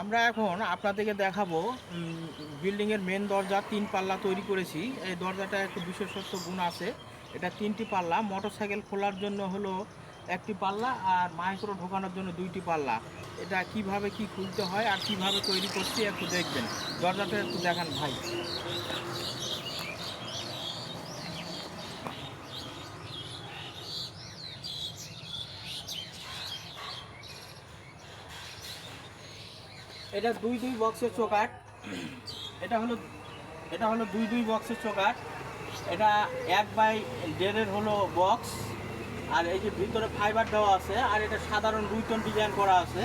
আমরা এখন আপনাদেরকে দেখাবো বিল্ডিংয়ের মেন দরজা, তিন পাল্লা তৈরি করেছি। এই দরজাটা একটু বিশেষত্ব গুণ আছে। এটা তিনটি পাল্লা মোটরসাইকেল খোলার জন্য হলো একটি পাল্লা আর মাইক্রো ঢোকানোর জন্য দুইটি পাল্লা। এটা কীভাবে কি খুলতে হয় আর কীভাবে তৈরি করছি একটু দেখবেন। দরজাটা একটু দেখান ভাই। এটা দুই দুই বক্সের চোকাট। এটা হলো এটা হলো দুই দুই বক্সের চোকাট। এটা এক বাই দেড়ের হলো বক্স। আর এই যে ভিতরে ফাইবার দেওয়া আছে, আর এটা সাধারণ রুইটন ডিজাইন করা আছে।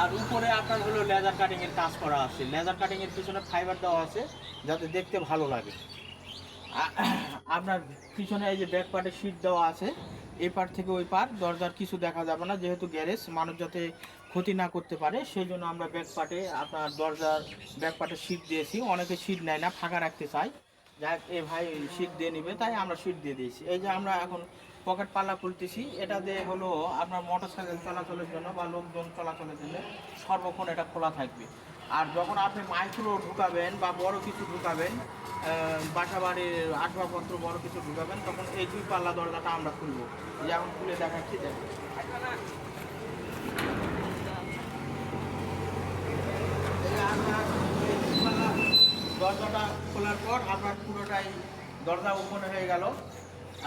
আর উপরে আপনার হলো লেজার কাটিংয়ের কাজ করা আছে। লেজার কাটিংয়ের পিছনে ফাইবার দেওয়া আছে, যাতে দেখতে ভালো লাগে। আপনার পিছনে এই যে ব্যাক পার্টে সিট দেওয়া আছে, এই পার থেকে ওই পার দরজার কিছু দেখা যাবে না, যেহেতু গ্যারেজ মানুষ যাতে ক্ষতি না করতে পারে, সেই জন্য আমরা ব্যাক পার্টে আপনার দরজার ব্যাক পার্টে সিট দিয়েছি। অনেকে সিট নেয় না, ফাঁকা রাখতে চায়। যাক, এ ভাই সিট দিয়ে নিবে, তাই আমরা সিট দিয়ে দিয়েছি। এই যে আমরা এখন পকেট পাল্লা খুলতেছি, এটা দিয়ে হলো আপনার মোটর সাইকেল চলাচলের জন্য বা লোকজন চলাচলের জন্য সর্বক্ষণ এটা খোলা থাকবে। আর যখন আপনি মাইক্রো ঢুকাবেন বা বড় কিছু ঢুকাবেন বাসা বাড়ির আসবাবপত্র বড় কিছু ঢুকাবেন, তখন এই দুই পাল্লা দরজাটা আমরা খুলবো। যেমন খুলে দেখাচ্ছি, দেখুন এই যে আপনার এই দুই পাল্লা দরজাটা খোলার পর আপনার পুরোটাই দরজা ওপেন হয়ে গেল।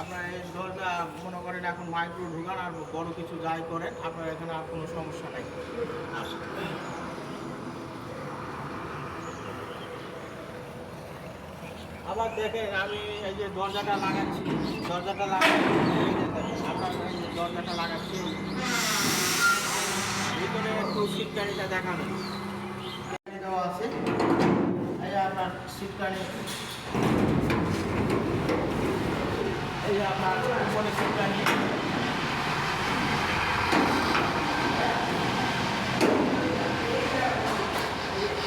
আপনার এই দরজা মনে করেন এখন মাইক্রো ঢুকান আর বড় কিছু যাই করেন, আপনার এখানে আর কোনো সমস্যা নাই। আবার দেখেন আমি এই যে দরজাটা লাগাচ্ছি দরজাটা লাগাচ্ছি আপনার এই যে দরজাটা লাগাচ্ছি ভিতরে একটু সিটকারিটা দেখানো সিটকারি এই আপনার উপরে সিটকারি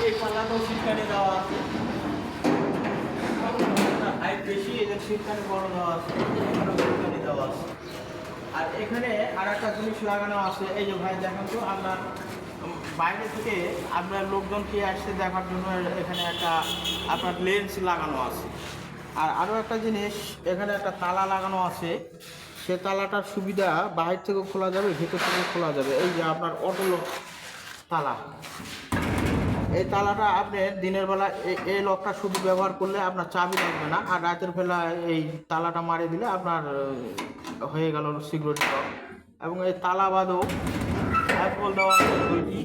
এই পাল্লাতেও সিটকারি দেওয়া আছে। হাইট বেশি এদের সিটকানি বড় দেওয়া আছে। দেওয়া আছে। আর এখানে আর একটা জিনিস লাগানো আছে, এই যে ভাই দেখেন তো আপনার বাইরে থেকে আপনার লোকজন কে আসছে দেখার জন্য এখানে একটা আপনার লেন্স লাগানো আছে। আর আরও একটা জিনিস, এখানে একটা তালা লাগানো আছে। সে তালাটার সুবিধা বাইরে থেকেও খোলা যাবে, ভিতর থেকেও খোলা যাবে। এই যে আপনার অটো তালা। এই তালাটা আপনি দিনের বেলা এই লকটা শুধু ব্যবহার করলে আপনার চাবি লাগবে না। আর রাতের বেলা এই তালাটা মারে দিলে আপনার হয়ে গেল সিকিউরিটি লক। এবং এই তালা বাদেও অ্যাপল দেওয়া দুইটি।